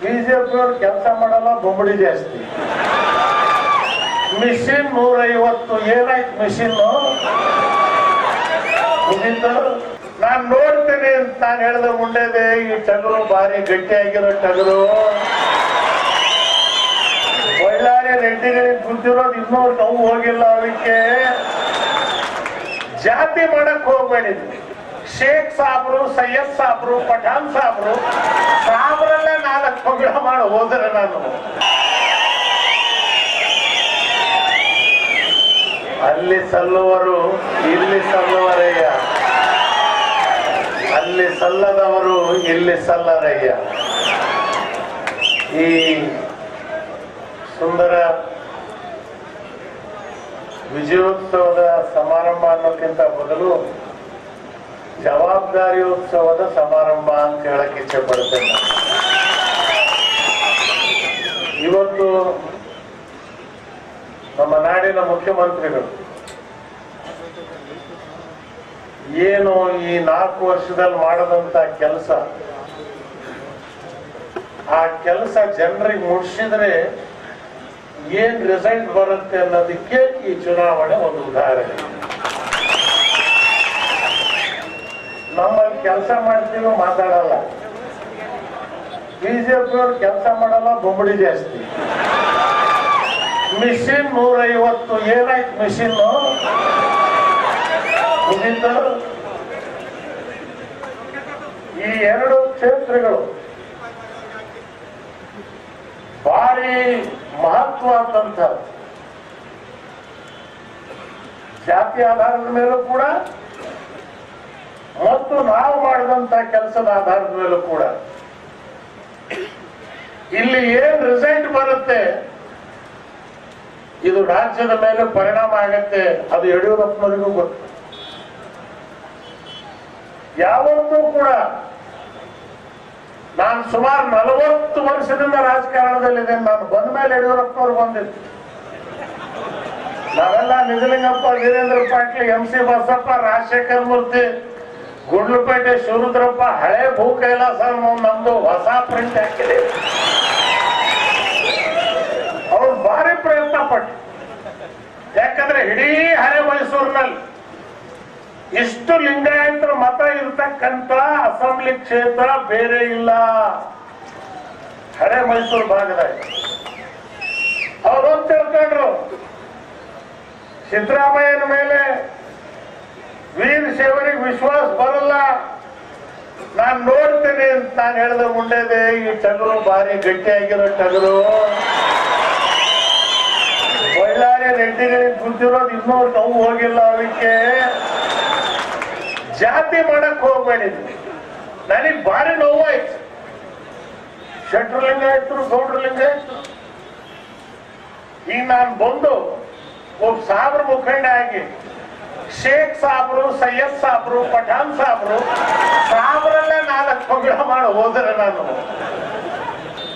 BJP ಅವ್ರು ಕೆಲಸ ಮಾಡಲ್ಲ, ಬೊಂಬಡಿ ಜಾಸ್ತಿ. ಮಿಷಿನ್ ನೂರೈವತ್ತು ಏನಾಯ್ತು ಮಿಷಿನ್ ನಾನ್ ನೋಡ್ತೀನಿ ಅಂತ ನಾನು ಹೇಳಿದ ಮುಂಡೆದೆ ಈ ಟಗರು ಭಾರಿ ಗಟ್ಟಿಯಾಗಿರೋ ಟಗರು. ಬಳ್ಳಾರಿ ರೆಡ್ಡಿಗಳಿಗೆ ಗುದ್ದಿರೋದು ಇನ್ನೂ ನೋವು ಹೋಗಿಲ್ಲ ಅದಕ್ಕೆ ಜಾತಿ ಮಾಡಕ್ ಹೋಗ್ಬೇಡಿದ್ವಿ ಶೇಖ್ ಸಾಬ್ರು, ಸೈಯದ್ ಸಾಬ್ರು, ಪಠಾಣ್ ಸಾಬ್ರು ಸಾಬ್ರಲ್ಲೇ ನಾಲ್ಕು ಪಗಳ ಮಾಡಿ ನಾನು. ಅಲ್ಲಿ ಸಲ್ಲುವರು, ಇಲ್ಲಿ ಸಲ್ಲುವರಯ್ಯ. ಅಲ್ಲಿ ಸಲ್ಲದವರು, ಇಲ್ಲಿ ಸಲ್ಲರಯ್ಯ. ಈ ಸುಂದರ ವಿಜಯೋತ್ಸವದ ಸಮಾರಂಭ ಅನ್ನೋಕ್ಕಿಂತ ಮೊದಲು ಜವಾಬ್ದಾರಿಯೋತ್ಸವದ ಸಮಾರಂಭ ಅಂತ ಹೇಳಕ್ ಇಚ್ಛೆ ಪಡ್ತೇನೆ. ಇವತ್ತು ನಮ್ಮ ನಾಡಿನ ಮುಖ್ಯಮಂತ್ರಿಗಳು ಏನು ಈ ನಾಲ್ಕು ವರ್ಷದಲ್ಲಿ ಮಾಡದಂತ ಕೆಲಸ, ಆ ಕೆಲಸ ಜನರಿಗೆ ಮುಟ್ಸಿದ್ರೆ ಏನ್ ರಿಸಲ್ಟ್ ಬರುತ್ತೆ ಅನ್ನೋದಕ್ಕೆ ಈ ಚುನಾವಣೆ ಒಂದು ಉದಾಹರಣೆ. ನಮ್ಮಲ್ಲಿ ಕೆಲಸ ಮಾಡ್ತೀವಿ, ಮಾತಾಡಲ್ಲ. ಬಿಜೆಪಿ ಅವ್ರು ಕೆಲಸ ಮಾಡಲ್ಲ, ಬೊಂಬಡಿ ಜಾಸ್ತಿ. ಮಿಷಿನ್ ನೂರೈವತ್ತು, ಏನಾಯ್ತು ಮಿಷಿನ್ ಈ ಎರಡು ಕ್ಷೇತ್ರಗಳು ಭಾರಿ ಮಹತ್ವ ಅಂತ ಜಾತಿ ಆಧಾರದ ಮೇಲೂ ಕೂಡ, ಮತ್ತು ನಾವು ಮಾಡಿದಂತ ಕೆಲಸದ ಆಧಾರದ ಮೇಲೂ ಕೂಡ. ಇಲ್ಲಿ ಏನ್ ರಿಸಲ್ಟ್ ಬರುತ್ತೆ? ಇದು ರಾಜ್ಯದ ಮೇಲೆ ಪರಿಣಾಮ ಆಗತ್ತೆ, ಅದು ಯಡಿಯೂರಪ್ಪನವರಿಗೂ ಗೊತ್ತು. ಯಾವತ್ತೂ ಕೂಡ ನಾನು ಸುಮಾರು ನಲವತ್ತು ವರ್ಷದಿಂದ ರಾಜಕಾರಣದಲ್ಲಿದ್ದೇನೆ. ನಾನು ಬಂದ ಮೇಲೆ ಯಡಿಯೂರಪ್ಪನವ್ರು ಬಂದಿತ್ತು ನಾವೆಲ್ಲ ನಿಜಲಿಂಗಪ್ಪ, ವೀರೇಂದ್ರ ಪಾಟೀಲ್, ಎಂ ಸಿ ಬಸಪ್ಪ, ರಾಜಶೇಖರ್ ಮೂರ್ತಿ, ಗುಂಡ್ಲುಪೇಟೆ ಶಿವರುದ್ರಪ್ಪ, ಹಳೆ ಭೂ ಕೈಲಾಸ ನಮ್ದು ಹೊಸ ಪ್ರಿಂಟ್ ಹಾಕಿದೆ ಅವ್ರು ಭಾರಿ ಪ್ರಯತ್ನ ಪಟ್ಟು ಯಾಕಂದ್ರೆ ಇಡೀ ಹರೆ ಮೈಸೂರಿನಲ್ಲಿ ಇಷ್ಟು ಲಿಂಗಾಯತರ ಮತ ಇರತಕ್ಕಂತ ಅಸೆಂಬ್ಲಿ ಕ್ಷೇತ್ರ ಬೇರೆ ಇಲ್ಲ. ಹಳೆ ಮೈಸೂರು ಭಾಗದಾಗ ಅವ್ರು ತಿಳ್ಕೊಂಡ್ರು. ಸಿದ್ದರಾಮಯ್ಯನ ಮೇಲೆ ವೀರ ಸೇವರಿಗೆ ವಿಶ್ವಾಸ ಬರಲ್ಲ. ನಾನು ನೋಡ್ತೀನಿ ಅಂತ ನಾನು ಹೇಳಿದ ಮುಂಡೆದೆ, ಈ ಟಗರು ಭಾರಿ ಗಟ್ಟಿಯಾಗಿರೋ ಟಗರು. ರೆಡ್ಡಿಗಳಿಗೆ ಗುದ್ದಿರೋದು ಇನ್ನೂ ನೋವು ಹೋಗಿಲ್ಲ ಅದಕ್ಕೆ. ಜಾತಿ ಮಾಡಕ್ ಹೋಗ್ಬೇಡಿದ್ವಿ ನನಗೆ ಭಾರಿ ನೋವಾಯ್ತು. ಶೆಟ್ರಲಿಂಗ ಇತ್ತು ಗೌಡ್ರ ಇತ್ತು ಈಗ ನಾನು ಬಂದು ಒಬ್ಬ ಸಾಬ್ರ ಮುಖಂಡ ಆಗಿ, ಶೇಖ್ ಸಾಬ್ರು, ಸೈಯದ್ ಸಾಬ್ರು, ಪಠಾನ್ ಸಾಬ್ರು ಸಾಬ್ರಲ್ಲೇ ನಾಲ್ಕು ಪಗಳ ಮಾಡಿ ಹೋದ್ರೆ ನಾನು.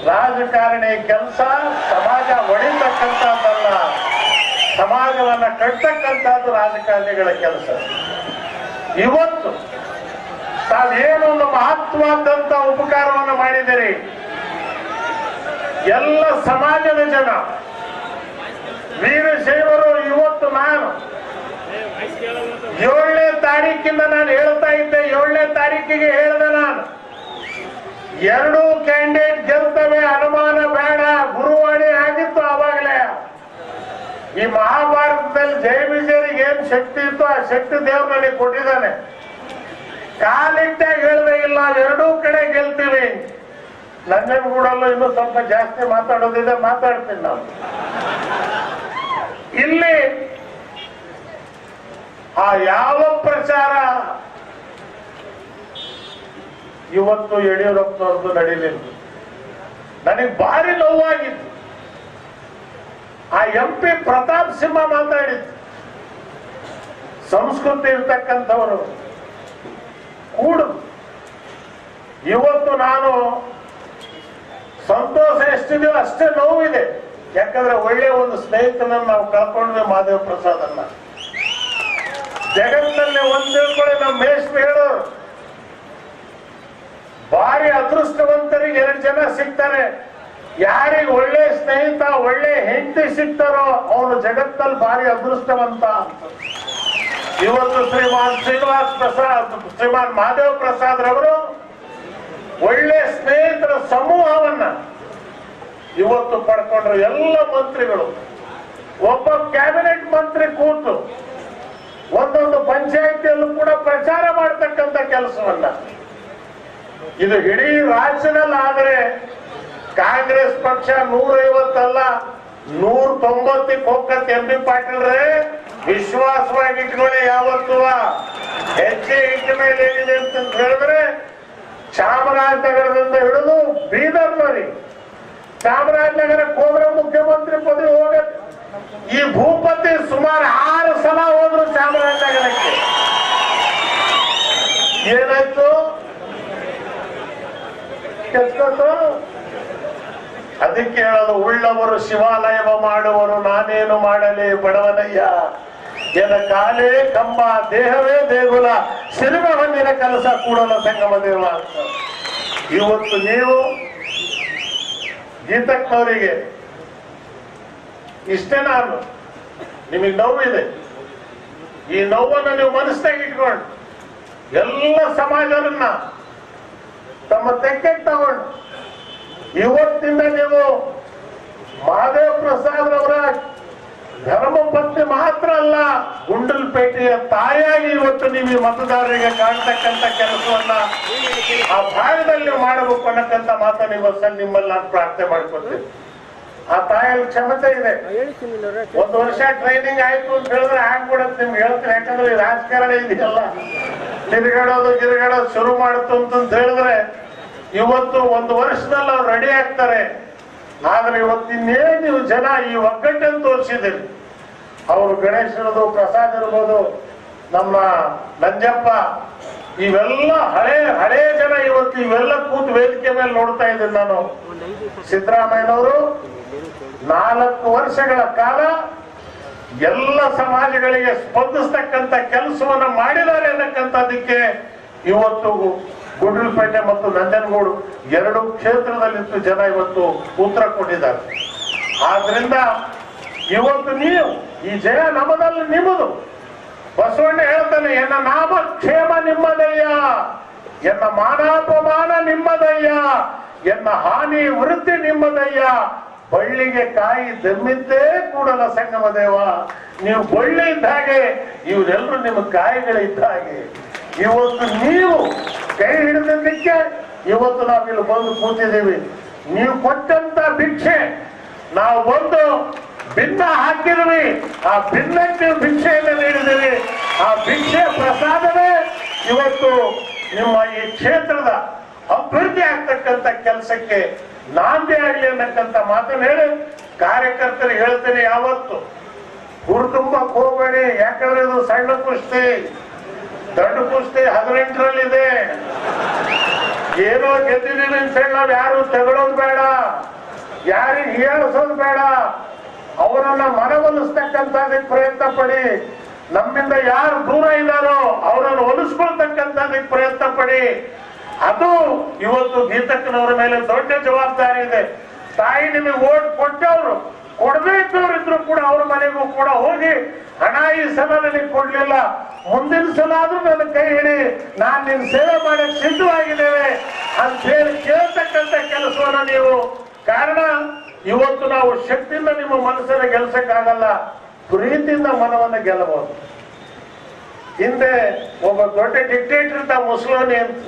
ರಾಜಕಾರಣಿ, ಕೆಲಸ, ಸಮಾಜ ಒಡಿತಕ್ಕಂಥದ್ದಲ್ಲ ಸಮಾಜವನ್ನ ಕಟ್ಟತಕ್ಕಂಥದ್ದು ರಾಜಕಾರಣಿಗಳ ಕೆಲಸ. ಇವತ್ತು ತಾವೇನೊಂದು ಮಹತ್ವದಂತ ಉಪಕಾರವನ್ನು ಮಾಡಿದಿರಿ ಎಲ್ಲ ಸಮಾಜದ ಜನ. ವೀರಶೈವರು, ಇವತ್ತು ನಾನು ಏಳನೇ ತಾರೀಕಿಂದ ನಾನು ಹೇಳ್ತಾ ಇದ್ದೆ, ಏಳನೇ ತಾರೀಕಿಗೆ ಹೇಳಿದೆ ನಾನು. ಎರಡೂ ಕ್ಯಾಂಡಿಡೇಟ್ ಗೆಲ್ತವೆ, ಅನುಮಾನ ಬೇಡ, ಗುರುವಾಣಿ ಆಗಿತ್ತು ಅವಾಗಲೇ ಈ ಮಹಾಭಾರತದಲ್ಲಿ ಜಯ ವಿಜಯರಿಗೆ ಏನ್ ಶಕ್ತಿ ಇತ್ತು ಆ ಶಕ್ತಿ ದೇವ್ರ ನನಗೆ ಕೊಟ್ಟಿದ್ದಾನೆ. ಕಾಲಿಟ್ಟಾಗ ಹೇಳ್ದೆ ಇಲ್ಲ, ಎರಡೂ ಕಡೆ ಗೆಲ್ತೀವಿ. ನಂಜನಗೂಡಲ್ಲೂ ಇನ್ನೂ ಸ್ವಲ್ಪ ಜಾಸ್ತಿ ಮಾತಾಡೋದಿದೆ, ಮಾತಾಡ್ತೀನಿ ನಾವು ಇಲ್ಲಿ ಆ ಯಾವ ಪ್ರಚಾರ ಇವತ್ತು ಯಡಿಯೂರಪ್ಪನವ್ರದ್ದು ನಡೀಲಿಲ್ಲ. ನನಗೆ ಭಾರಿ ನೋವಾಗಿತ್ತು. ಆ ಎಂ ಪಿ ಪ್ರತಾಪ್ ಸಿಂಹ ಮಾತಾಡಿದ್ರು. ಸಂಸ್ಕೃತಿ ಇರ್ತಕ್ಕಂಥವರು. ಕೂಡು. ಇವತ್ತು ನಾನು ಸಂತೋಷ ಎಷ್ಟಿದೆಯೋ ಅಷ್ಟೇ ನೋವಿದೆ. ಯಾಕಂದ್ರೆ ಒಳ್ಳೆಯ ಒಂದು ಸ್ನೇಹಿತನನ್ನು ನಾವು ಕಳ್ಕೊಂಡ್ವಿ ಮಾದೇವ ಪ್ರಸಾದನ್ನ. ಜಗತ್ತಿನಲ್ಲಿ ಒಂದ್ ಕಡೆ ನಮ್ಮ ಮೇಷ್ಮಿ ಹೇಳೋರು. ಭಾರಿ ಅದೃಷ್ಟವಂತರಿಗೆ ಎರಡು ಜನ ಸಿಗ್ತಾರೆ. ಯಾರಿಗೆ ಒಳ್ಳೆ ಸ್ನೇಹಿತ, ಒಳ್ಳೆ ಹೆಂಡತಿ ಸಿಗ್ತಾರೋ ಅವನು ಜಗತ್ತಲ್ಲಿ ಭಾರಿ ಅದೃಷ್ಟವಂತ. ಇವತ್ತು ಶ್ರೀಮಾನ್ ಶ್ರೀನಿವಾಸ್ ಪ್ರಸಾದ್, ಶ್ರೀಮಾನ್ ಮಾಧವ್ ಪ್ರಸಾದ್ ರವರು ಒಳ್ಳೆ ಸ್ನೇಹಿತರ ಸಮೂಹವನ್ನ ಇವತ್ತು ಪಡ್ಕೊಂಡ್ರ ಎಲ್ಲ ಮಂತ್ರಿಗಳು. ಒಬ್ಬ ಕ್ಯಾಬಿನೆಟ್ ಮಂತ್ರಿ ಕೂತು ಒಂದೊಂದು ಪಂಚಾಯತಿಯಲ್ಲೂ ಕೂಡ ಪ್ರಚಾರ ಮಾಡತಕ್ಕಂತ ಕೆಲಸವನ್ನ. ಇದು ಇಡೀ ರಾಜ್ಯದಲ್ಲಿ ಆದ್ರೆ ಕಾಂಗ್ರೆಸ್ ಪಕ್ಷ ನೂರೈವತ್ತಲ್ಲ ನೂರ ತೊಂಬತ್ತಕ್ಕೆ ಹೋಗತ್ ಎಂ ಬಿ ಪಾಟೀಲ್ರೇ, ವಿಶ್ವಾಸವಾಗಿ ಇಟ್ಕೊಳ್ಳಿ ಯಾವತ್ತು. ಹೆಜ್ಜೆ ಇಟ್ಟ ಮೇಲೆ ಏನಿದೆ ಅಂತ ಹೇಳಿದ್ರೆ, ಚಾಮರಾಜನಗರದಿಂದ ಹಿಡಿದು ಬೀದರ್ನವರೆಗೆ ಚಾಮರಾಜನಗರ ಹೋದ್ರೆ ಮುಖ್ಯಮಂತ್ರಿ ಪದವಿ ಹೋಗತ್ತೆ ಈ ಭೂಪತಿ ಸುಮಾರು ಆರು ಸಲ ಹೋದ್ರು ಚಾಮರಾಜನಗರಕ್ಕೆ. ಏನಾಯ್ತು? ಕೆಚ್ಕೊಂಡು ಅದಕ್ಕೆ ಹೇಳೋದು ಉಳ್ಳವರು ಶಿವಾಲಯವ ಮಾಡುವರು, ನಾನೇನು ಮಾಡಲಿ ಬಡವನಯ್ಯ? ಎನ ಕಾಲೇ ಕಂಬ, ದೇಹವೇ ದೇಗುಲ ಸಿನಿಮಾ ಹೊಂದಿನ ಕೆಲಸ ಕೂಡಲ ಸಂಗಮ ದೇವ ಇವತ್ತು ನೀವು ಗೀತಕ್ಕವರಿಗೆ ಇಷ್ಟೇ ನಾನು. ನಿಮಗೆ ನೋವಿದೆ. ಈ ನೋವನ್ನು ನೀವು ಮನಸ್ಸಾಗಿ ಇಟ್ಕೊಂಡು ಎಲ್ಲ ಸಮಾಜವನ್ನ ತಮ್ಮ ತೆಕ್ಕೆಗೆ ತಗೊಂಡು ಇವತ್ತಿಂದ ನೀವು ಮಹಾದೇವ ಪ್ರಸಾದ್ ಅವರ ಧರ್ಮಪತ್ನಿ ಮಾತ್ರ ಅಲ್ಲ, ಗುಂಡಲ್ಪೇಟೆಯ ತಾಯಿಯಾಗಿ ಇವತ್ತು ನೀವು ಮತದಾರರಿಗೆ ಕಾಣ್ತಕ್ಕಂಥ ಕೆಲಸವನ್ನ ಆ ಭಾಗದಲ್ಲಿ ಮಾಡಬೇಕು ಅನ್ನಕ್ಕಂತ ಮಾತನ್ನು ಇವತ್ತು ನಿಮ್ಮಲ್ಲಿ ನಾನು ಪ್ರಾರ್ಥನೆ ಮಾಡ್ಕೊತೀನಿ ಆ ತಾಯಲ್ಲಿ ಕ್ಷಮತೆ ಇದೆ. ಒಂದು ವರ್ಷ ಟ್ರೈನಿಂಗ್ ಆಯ್ತು ಅಂತ ಹೇಳಿದ್ರೆ ಆಗ್ಬಿಡುತ್ತೆ ನಿಮ್ಗೆ ಹೇಳ್ತೀನಿ. ಯಾಕಂದ್ರೆ ರಾಜಕಾರಣ ಇದೆಯಲ್ಲ. ತಿರುಗಾಡೋದು ಗಿರುಗಾಡೋದು ಶುರು ಮಾಡುತ್ತು ಅಂತ ಹೇಳಿದ್ರೆ ಇವತ್ತು ಒಂದು ವರ್ಷದಲ್ಲಿ ಅವ್ರು ರೆಡಿ ಆಗ್ತಾರೆ. ಆದ್ರೆ ಇವತ್ತಿನ್ನೇ ನೀವು ಜನ ಈ ಒಗ್ಗಟ್ಟನ್ನು ತೋರಿಸಿದಿರಿ ಅವರು ಗಣೇಶನದು ಪ್ರಸಾದ್ ಇರ್ಬೋದು, ನಮ್ಮ ನಂಜಪ್ಪ, ಇವೆಲ್ಲ ಹಳೆ ಹಳೆ ಜನ ಇವತ್ತು ಇವೆಲ್ಲ ಕೂತು ವೇದಿಕೆ ಮೇಲೆ ನೋಡ್ತಾ ಇದ್ದೀನಿ ನಾನು. ಸಿದ್ದರಾಮಯ್ಯನವರು ನಾಲ್ಕು ವರ್ಷಗಳ ಕಾಲ ಎಲ್ಲ ಸಮಾಜಗಳಿಗೆ ಸ್ಪಂದಿಸ್ತಕ್ಕಂಥ ಕೆಲಸವನ್ನು ಮಾಡಿದ್ದಾರೆ ಅನ್ನಕ್ಕಂಥದ್ದಕ್ಕೆ ಇವತ್ತು ಗುಂಡ್ಲುಪೇಟೆ ಮತ್ತು ನಂಜನಗೂಡು ಎರಡು ಕ್ಷೇತ್ರದಲ್ಲಿತ್ತು ಜನ ಇವತ್ತು ಉತ್ತರ ಕೊಟ್ಟಿದ್ದಾರೆ. ಆದ್ರಿಂದ ಇವತ್ತು ನೀವು ಈ ಜಯ ನಮ್ಮದಲ್ಲಿ ನಿಮ್ಮದು. ಬಸವಣ್ಣ ಹೇಳ್ತಾನೆ, ಎನ್ನ ನಾಮ ಕ್ಷೇಮ ನಿಮ್ಮದಯ್ಯ, ಎನ್ನ ಮಾನಾಪಮಾನ ನಿಮ್ಮದಯ್ಯ, ಎನ್ನ ಹಾನಿ ವೃತ್ತಿ ನಿಮ್ಮದಯ್ಯ. ಬಳ್ಳಿಗೆ ಕಾಯಿ ದಮ್ಮಿದ್ದೇ ಕೂಡಲ ಸಂಗಮ ದೇವ. ನೀವು ಬಳ್ಳಿ ಇದ್ದ ಹಾಗೆ ಇವರೆಲ್ಲರೂ ನಿಮ್ಮ ಕಾಯಿಗಳಿದ್ದ ಹಾಗೆ. ಇವತ್ತು ನೀವು ಕೈ ಹಿಡಿದಿದ್ದಕ್ಕೆ ಇವತ್ತು ನಾವಿಲ್ಲಿ ಬಂದು ಕೂತಿದ್ದೀವಿ. ನೀವು ಕೊಟ್ಟಂತ ಭಿಕ್ಷೆ, ನಾವು ಬಂದು ಭಿನ್ನ ಹಾಕಿದ್ವಿ ಆ ಭಿನ್ನಕ್ಕೆ ಭಿಕ್ಷೆಯನ್ನು ನೀಡಿದಿರಿ ಆ ಭಿಕ್ಷೆ ಪ್ರಸಾದವೇ ಇವತ್ತು ನಿಮ್ಮ ಈ ಕ್ಷೇತ್ರದ ಅಭಿವೃದ್ಧಿ ಆಗ್ತಕ್ಕಂಥ ಕೆಲಸಕ್ಕೆ ನಾಂದಿ ಆಗಲಿ ಅನ್ನಕ್ಕಂಥ ಮಾತನ್ನು ಹೇಳಿ ಕಾರ್ಯಕರ್ತರು ಹೇಳ್ತೇನೆ ಯಾವತ್ತು. ಹುರ್ದುಂಬಕ್ ಹೋಗಬೇಡಿ ಯಾಕಂದ್ರೆ ಇದು ಸಣ್ಣ ಕುಸ್ತಿ. ದೊಡ್ಡ ಕುಸ್ತಿ ಹದಿನೆಂಟರಲ್ಲಿದೆ. ಏನೋ ಗೆದ್ದಿದ್ದೀನಿ ಅಂತ ಹೇಳಿ ನಾವು ಯಾರು ತಗೊಳೋದು ಬೇಡ. ಯಾರಿಗೆ ಹೀಯಾಳಿಸೋದು ಬೇಡ. ಅವರನ್ನ ಮನವೊಲಿಸ್ತಕ್ಕಂಥದಕ್ಕೆ ಪ್ರಯತ್ನ ಪಡಿ. ನಮ್ಮಿಂದ ಯಾರು ದೂರ ಇದ್ದಾರೋ ಅವರನ್ನು ಒಲಿಸ್ಕೊಳ್ತಕ್ಕಂಥದಕ್ಕೆ ಪ್ರಯತ್ನ ಪಡಿ. ಅದು ಇವತ್ತು ಗೀತಕ್ಕನವರ ಮೇಲೆ ದೊಡ್ಡ ಜವಾಬ್ದಾರಿ ಇದೆ. ತಾಯಿ ನಿಮಗೆ ಓಟ್ ಕೊಟ್ಟವರು. ಇದ್ರು ಕೂಡ ಅವ್ರ ಮನೆಗೂ ಕೂಡ ಹೋಗಿ ಹಣ ಈ ಸಲ ನನಗೆ ಕೊಡ್ಲಿಲ್ಲ. ಮುಂದಿನ ಸಲ ಆದ್ರೂ ನನ್ನ ಕೈ ಹಿಡಿ, ನಾನ್ ನಿನ್ ಸೇವೆ ಮಾಡಕ್ ಸಿದ್ಧವಾಗಿದ್ದೇವೆ ಅಂತ ಹೇಳಿ ಕೇಳ್ತಕ್ಕಂತ ಕೆಲಸವನ್ನ ನೀವು. ಕಾರಣ, ಇವತ್ತು ನಾವು ಶಕ್ತಿಯಿಂದ ನಿಮ್ಮ ಮನಸ್ಸನ್ನ ಗೆಲ್ಸಕ್ಕಾಗಲ್ಲ, ಪ್ರೀತಿಯಿಂದ ಮನವನ್ನ ಗೆಲ್ಲಬಹುದು. ಹಿಂದೆ ಒಬ್ಬ ದೊಡ್ಡ ಡಿಕ್ಟೇಟರ್ ಇದ್ದ ಮುಸ್ಲೋನಿ ಅಂತ.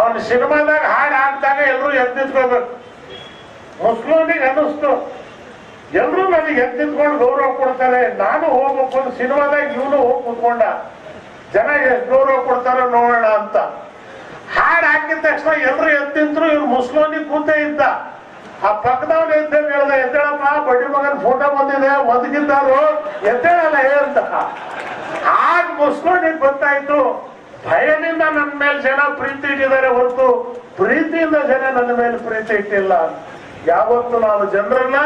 ಅವನ ಸಿನಿಮಾದಾಗ ಹಾಡು ಹಾಕ್ದಾಗ ಎಲ್ಲರೂ ಎದ್ದಿದ್ಕೋಬೇಕು. ಮುಸ್ಲಿಮಿಗೆ ಅನ್ನಿಸ್ತು ಎಲ್ಲರೂ ನನಗೆ ಎದ್ದಿದ್ಕೊಂಡು ಗೌರವ ಕೊಡ್ತಾರೆ. ನಾನು ಹೋಗ್ಬೇಕು ಒಂದು ಸಿನಿಮಾದಾಗ ಇವನು ಹೋಗಿ ಕುತ್ಕೊಂಡ. ಜನ ಎಷ್ಟು ಗೌರವ ಕೊಡ್ತಾರೋ ನೋಡೋಣ ಅಂತ. ಹಾಡು ಹಾಕಿದ ತಕ್ಷಣ ಎಲ್ಲರೂ ಎದ್ದಿದ್ರು ಇವ್ರು ಮುಸ್ಲೋನಿ ಕೂತೇ ಇದ್ದ. ಆ ಪಕ್ಕದವ್ರು ಎದ್ದ ಹೇಳ್ದ, ಎದ್ದೇಳಪ್ಪ, ಬಡ್ಡಿ ಮಗನ ಫೋಟೋ ಬಂದಿದೆ ಒದಗಿದ್ದಾರು ಎದ್ದೇಳಲ್ಲ ಅಂತ. ಆಗ ಮುಸ್ಲೋನಿಗೆ ಗೊತ್ತಾಯ್ತು ಭಯದಿಂದ ನನ್ನ ಮೇಲೆ ಜನ ಪ್ರೀತಿ ಇಟ್ಟಿದ್ದಾರೆ ಹೊರತು. ಪ್ರೀತಿಯಿಂದ ಜನ ನನ್ನ ಮೇಲೆ ಪ್ರೀತಿ ಇಟ್ಟಿಲ್ಲ. ಯಾವತ್ತು ನಾನು ಜನರನ್ನ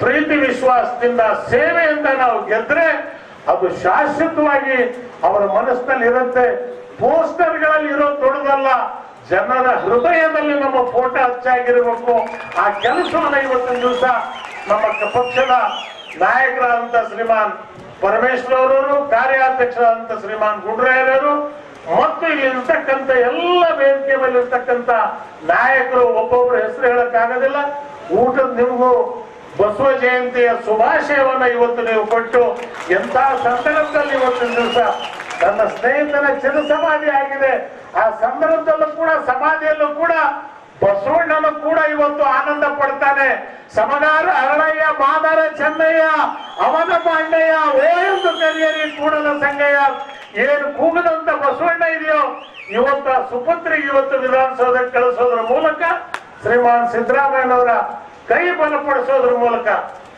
ಪ್ರೀತಿ ವಿಶ್ವಾಸದಿಂದ ಸೇವೆಯಿಂದ ನಾವು ಗೆದ್ರೆ ಅದು ಶಾಶ್ವತವಾಗಿ ಅವರ ಮನಸ್ಸಿನಲ್ಲಿ ಇರುತ್ತೆ. ಪೋಸ್ಟರ್ಗಳಲ್ಲಿ ಇರೋ ದೊಡ್ಡದಲ್ಲ ಜನರ ಹೃದಯದಲ್ಲಿ ನಮ್ಮ ಫೋಟೋ ಹಚ್ಚಾಗಿರಬೇಕು. ಆ ಕೆಲಸವನ್ನು ಇವತ್ತಿನ ದಿವಸ ನಮ್ಮ ಪಕ್ಷದ ನಾಯಕರಾದಂತ ಶ್ರೀಮಾನ್ ಪರಮೇಶ್ವರ್ ಅವರು ಕಾರ್ಯಾಧ್ಯಕ್ಷರಾದಂತ ಶ್ರೀಮಾನ್ ಗುಂಡ್ರಾಯರವರು ಮತ್ತು ಇಲ್ಲಿ ಇರ್ತಕ್ಕಂಥ ಎಲ್ಲ ವೇದಿಕೆ ಮೇಲೆ ಇರ್ತಕ್ಕಂಥ ನಾಯಕರು, ಒಬ್ಬೊಬ್ರು ಹೆಸರು ಹೇಳಕ್ಕಾಗೋದಿಲ್ಲ. ಊಟದ ನಿಮಗೂ ಬಸವ ಜಯಂತಿಯ ಶುಭಾಶಯವನ್ನು ಇವತ್ತು ನೀವು ಕೊಟ್ಟು ಎಂತ ಸಂದರ್ಭದಲ್ಲಿ ಇವತ್ತಿನ ದಿವಸ ನನ್ನ ಸ್ನೇಹಿತನ ಚಿರ ಸಮಾಧಿ ಆಗಿದೆ. ಆ ಸಂದರ್ಭದಲ್ಲೂ ಕೂಡ, ಸಮಾಧಿಯಲ್ಲೂ ಕೂಡ ಬಸವಣ್ಣನು ಕೂಡ ಇವತ್ತು ಆನಂದ ಪಡ್ತಾನೆ. ಸಮನಾರ ಅರಳಯ್ಯ, ಮಾದಾರ ಚೆನ್ನಯ್ಯ, ಅವನ ಪಾಂಡಯ್ಯ ಓ ಕರಿಯರಿ ಕೂಡಲ ಸಂಗಯ್ಯ, ಏನು ಕೂಗದಂತ ಬಸವಣ್ಣ ಇದೆಯೋ, ಇವತ್ತು ಸುಪುತ್ರಿಗೆ ಇವತ್ತು ವಿಧಾನಸೌಧಕ್ಕೆ ಕಳಿಸೋದ್ರ ಮೂಲಕ ಶ್ರೀಮಾನ್ ಸಿದ್ದರಾಮಯ್ಯನವರ ಕೈ ಬಲಪಡಿಸೋದ್ರ ಮೂಲಕ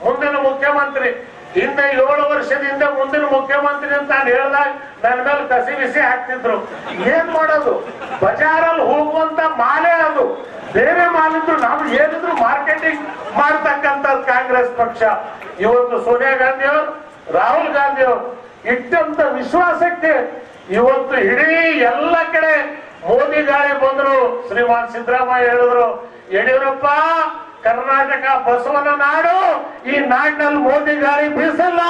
ಮುಂದಿನ ಮುಖ್ಯಮಂತ್ರಿ, ಹಿಂದೆ ಏಳು ವರ್ಷದಿಂದ ಮುಂದಿನ ಮುಖ್ಯಮಂತ್ರಿ ಅಂತ ನಾನು ಹೇಳ್ದಾಗ ನನ್ನ ಮೇಲೆ ಕಸಿ ಬಿಸಿ ಹಾಕ್ತಿದ್ರು. ಏನ್ ಮಾಡೋದು? ಬಜಾರಲ್ಲಿ ಹೋಗುವಂತ ಮಾಲೆ ಅದು. ಬೇರೆ ಮಾಲಿದ್ರು ನಾವು ಏನಿದ್ರು ಮಾರ್ಕೆಟಿಂಗ್ ಮಾಡ್ತಕ್ಕಂತ ಕಾಂಗ್ರೆಸ್ ಪಕ್ಷ. ಇವತ್ತು ಸೋನಿಯಾ ಗಾಂಧಿ ಅವರು ರಾಹುಲ್ ಗಾಂಧಿ ಅವರು ಇಟ್ಟಂತ ವಿಶ್ವಾಸಕ್ಕೆ ಇವತ್ತು ಇಡೀ ಎಲ್ಲ ಕಡೆ ಮೋದಿ ಗಾಳಿ ಬಂದ್ರು. ಶ್ರೀಮಾನ್ ಸಿದ್ದರಾಮಯ್ಯ ಹೇಳಿದ್ರು, ಯಡಿಯೂರಪ್ಪ ಕರ್ನಾಟಕ ಬಸವನ ನಾಡು, ಈ ನಾಡಿನಲ್ಲಿ ಮೋದಿ ಗಾಳಿ ಬೀಸಲ್ಲ.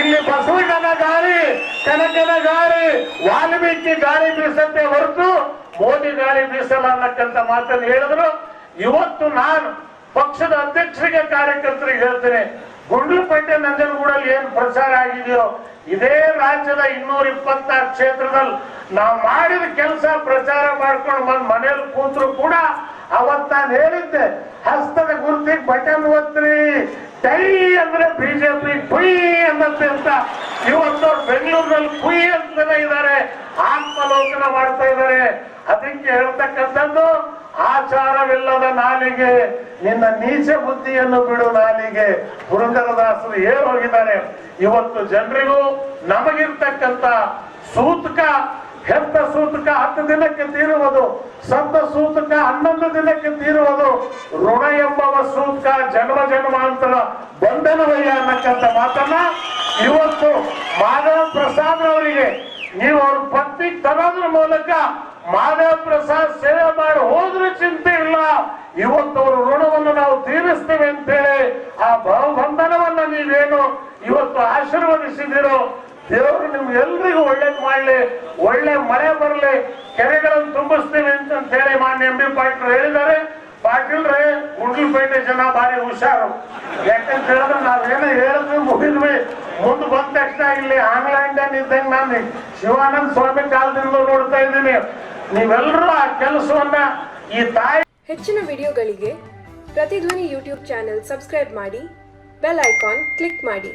ಇಲ್ಲಿ ಬಸವಣ್ಣನ ಗಾಳಿ, ಕನಕನ ಗಾಳಿ, ವಾಲ್ಮೀಕಿ ಗಾಳಿ ಬೀಸತ್ತೆ ಹೊರತು ಮೋದಿ ಗಾಳಿ ಬೀಸಲ್ಲ ಅನ್ನಕ್ಕಂತ ಮಾತನ್ನು ಹೇಳಿದ್ರು. ಇವತ್ತು ನಾನು ಪಕ್ಷದ ಅಧ್ಯಕ್ಷರಿಗೆ, ಕಾರ್ಯಕರ್ತರಿಗೆ ಹೇಳ್ತೇನೆ, ಗುಂಡ್ಲುಪೇಟೆ ನಂಜನಗೂಡಲ್ಲಿ ಏನ್ ಪ್ರಚಾರ ಆಗಿದೆಯೋ, ಇದೇ ರಾಜ್ಯದ ಇನ್ನೂರ ಇಪ್ಪತ್ತಾರು ಕ್ಷೇತ್ರದಲ್ಲಿ ನಾವು ಮಾಡಿದ ಕೆಲಸ ಪ್ರಚಾರ ಮಾಡ್ಕೊಂಡು ಬಂದ್ ಮನೇಲಿ ಕೂತ್ರು ಕೂಡ ಅವತ್ ನಾನು ಹೇಳಿದ್ದೆ, ಹಸ್ತದ ಗುರುತಿಗೆ ಬಟನ್ ಒತ್ತ್ರಿ ಟೈ ಅಂದ್ರೆ ಬಿಜೆಪಿ ಕುಯಿ ಅನ್ನತ್ತೆ ಅಂತ. ಇವತ್ತು ಬೆಂಗಳೂರಿನಲ್ಲಿ ಕುಯಿ ಅಂತಾನೆ ಇದ್ದಾರೆ ಆತ್ಮಲೋಕನ ಮಾಡ್ತಾ ಇದ್ದಾರೆ. ಅದಕ್ಕೆ ಹೇಳ್ತಕ್ಕಂಥದ್ದು, ಆಚಾರವಿಲ್ಲದ ನಾಲಿಗೆ, ನಿನ್ನ ನೀಚ ಬುದ್ಧಿಯನ್ನು ಬಿಡು ನಾಲಿಗೆ. ಪುರಂದರದಾಸರು ಹೋಗಿದ್ದಾರೆ? ಇವತ್ತು ಜನರಿಗೂ ನಮಗಿರ್ತಕ್ಕಂಥ ಸೂತಕ ಹೆತ್ತ ಸೂತಕ ಹತ್ತು ದಿನಕ್ಕೆ ತೀರುವುದು? ಸತ್ತ ಸೂತಕ ಹನ್ನೊಂದು ದಿನಕ್ಕೆ ತೀರುವುದು? ಋಣ ಎಂಬವ ಸೂತಕ ಜನ್ಮ ಜನ್ಮಾಂತರ ಬಂಧನವಯ್ಯ ಅನ್ನಕ್ಕಂಥ ಮಾತನ್ನ ಇವತ್ತು ಮಾಧವ ಪ್ರಸಾದ್ ಅವರಿಗೆ ನೀವು ಅವ್ರ ಪತ್ನಿ ತರೋದ್ರ ಮೂಲಕ ಮಾಧವ ಪ್ರಸಾದ್ ಸೇವೆ ಮಾಡಿ ಹೋದ್ರೆ ಚಿಂತೆ ಇಲ್ಲ. ಇವತ್ತು ಅವರು ಋಣವನ್ನು ನಾವು ತೀರಿಸ್ತೇವೆ ಅಂತೇಳಿ ಆ ಭಾವಬಂಧನವನ್ನ ನೀವೇನು ಇವತ್ತು ಆಶೀರ್ವದಿಸಿದಿರೋ ದೇವರು, ನಿಮ್ಗೆ ಎಲ್ರಿಗೂ ಒಳ್ಳೇದು ಮಾಡಲಿ, ಒಳ್ಳೆ ಮಳೆ ಬರಲಿ ಕೆರೆಗಳನ್ನು ತುಂಬಿಸ್ತೀವಿ ಅಂತ ಹೇಳಿ ಮಾನ್ಯ ಎಂ ಬಿ ಪಾಟೀಲ್ ಹೇಳಿದ್ದಾರೆ. ಪಾಟೀಲ್ರೆ ಗುಂಡ್ಲುಪೇಟೆ ಜನ ಭಾರಿ ಹುಷಾರು. ಯಾಕಂತ ಹೇಳಿದ್ರೆ ನಾವೇನು ಹೇಳಿದ್ವಿ, ಮುಗಿದ್ವಿ. ಮುಂದೆ ಬಂದ ತಕ್ಷಣ ಇಲ್ಲಿ ಆಂಗ್ಲೆಂಡ್ ಇದ್ದಂಗೆ ನಾನು ಶಿವಾನಂದ ಸ್ವಾಮಿ ಕಾಲದಿಂದ ನೋಡ್ತಾ ಇದ್ದೀನಿ. ನೀವೆಲ್ಲರೂ ಆ ಕೆಲಸವನ್ನ ಈ ತಾಯಿ ಹೆಚ್ಚಿನ ವಿಡಿಯೋಗಳಿಗೆ ಪ್ರತಿಧ್ವನಿ ಯೂಟ್ಯೂಬ್ ಚಾನೆಲ್ ಸಬ್ಸ್ಕ್ರೈಬ್ ಮಾಡಿ, ಬೆಲ್ ಐಕಾನ್ ಕ್ಲಿಕ್ ಮಾಡಿ.